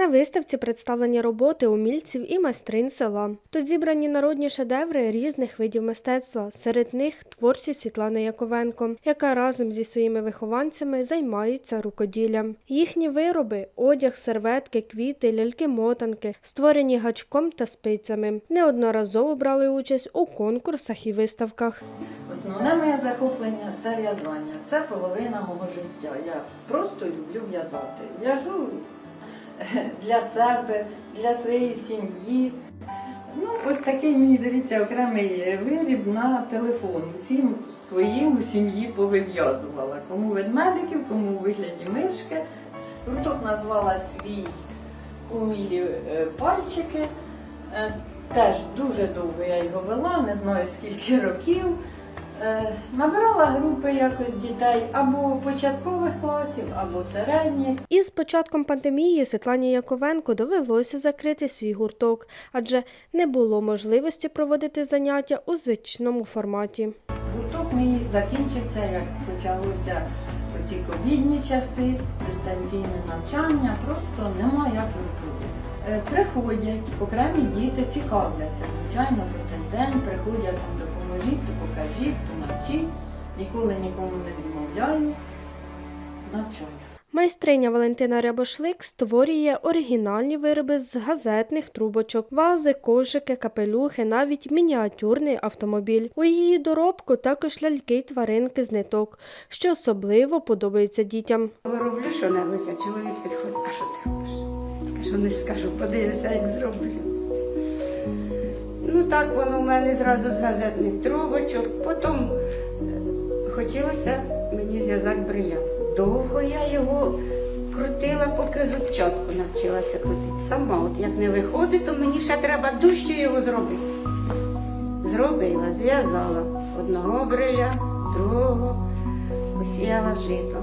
На виставці представлені роботи умільців і майстрин села. Тут зібрані народні шедеври різних видів мистецтва. Серед них творчість Світлани Яковенко, яка разом зі своїми вихованцями займається рукоділлям. Їхні вироби одяг, серветки, квіти, ляльки-мотанки, створені гачком та спицями. Неодноразово брали участь у конкурсах і виставках. Основне моє захоплення це в'язання. Це половина мого життя. Я просто люблю в'язати. В'яжу для себе, для своєї сім'ї. Ну, ось такий мені дивіться окремий виріб на телефон. Усім своїм у сім'ї повив'язувала. Кому ведмедиків, кому у вигляді мишки. Гурток назвала свій умілі е, пальчики. Е, Теж дуже довго я його вела, не знаю скільки років. Е, Набирала групи якось дітей або початкових класів, або середніх. Із початком пандемії Світлані Яковенко довелося закрити свій гурток, адже не було можливості проводити заняття у звичному форматі. Гурток мій закінчився, як почалося оці ковідні часи, дистанційне навчання, просто нема як випробувати. Приходять окремі діти, цікавляться. Звичайно, по цей день приходять там допоможіть, то покажіть, то навчіть. Ніколи нікому не відмовляю. Навчаю. Майстриня Валентина Рябошлик створює оригінальні вироби з газетних трубочок, вази, кошики, капелюхи, навіть мініатюрний автомобіль. У її доробку також ляльки тваринки з ниток, що особливо подобається дітям. Роблю що-небудь, а чоловік підходить, а що ти робиш? Кажу, не скажу, подивися, як зроблю. Ну так воно в мене зразу з газетних трубочок. Потім е, хотілося мені зв'язати брилянт. Довго я його крутила, поки зубчатку навчилася крутити. Сама, от як не виходить, то мені ще треба дужче його зробити. Зробила, зв'язала одного бриля, другого, посіяла жито.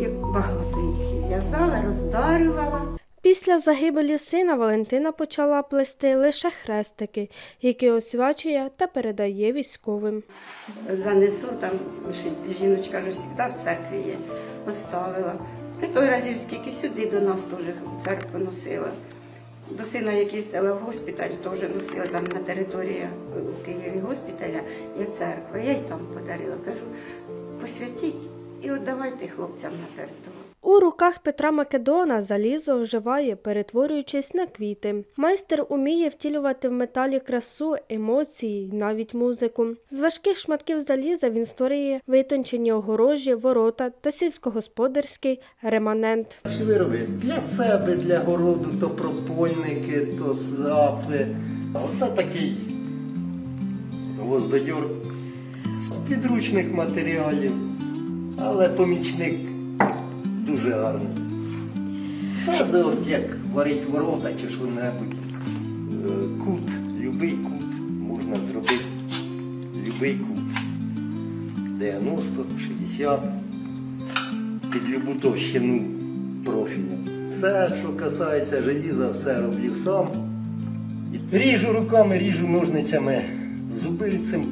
І багато їх зв'язала, роздарювала. Після загибелі сина Валентина почала плести лише хрестики, які освячує та передає військовим. Занесу там, жіночка ж завжди в церкві є, поставила. І той разів скільки сюди до нас теж церкву носила. До сина, який їздила в госпіталь, теж носила там на території е, в Києві госпіталя є церква. Я й там подарила. Кажу, посвятіть і віддавайте хлопцям на передову. У руках Петра Македона залізо оживає, перетворюючись на квіти. Майстер уміє втілювати в металі красу, емоції, навіть музику. З важких шматків заліза він створює витончені огорожі, ворота та сільськогосподарський реманент. Наші вироби для себе, для городу, то пропольники, то запи. Оце такий гвоздойор з підручних матеріалів, але помічник дуже гарний. Це от як варить ворота чи що-небудь. Е, Кут, любий кут можна зробити. Любий кут. 90, 60 під любу товщину профіля. Все, що касається желіза, все роблю сам. Ріжу руками, ріжу ножницями зубильцем.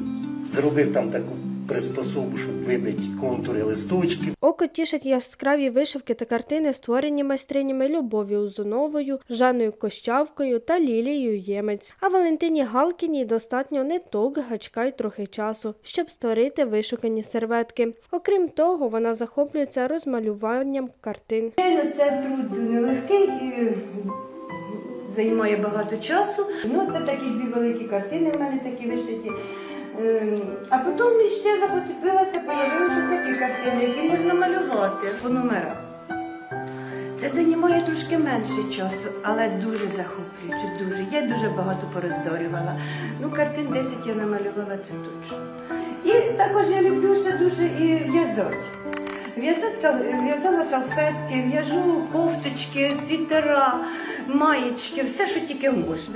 Зробив там таку приспособу, щоб вибити контури листочків. Око тішать яскраві вишивки та картини, створені майстринями Любов'ю Узуновою, Жанною Кощавкою та Лілією Ємець. А Валентині Галкіній достатньо ниток, гачка й трохи часу, щоб створити вишукані серветки. Окрім того, вона захоплюється розмалюванням картин. Це труд нелегкий і займає багато часу. Ну, це такі дві великі картини в мене такі вишиті. Ем, А потім ще захотілося, появилися такі картини, які можна малювати по номерах. Це займає трошки менше часу, але дуже захоплююче, дуже. Я дуже багато пороздарювала. Ну, картин 10 я намалювала, це точно. І також я люблю ще дуже і. В'язати В'язала салфетки, в'яжу кофточки, світера, маєчки, все, що тільки можна.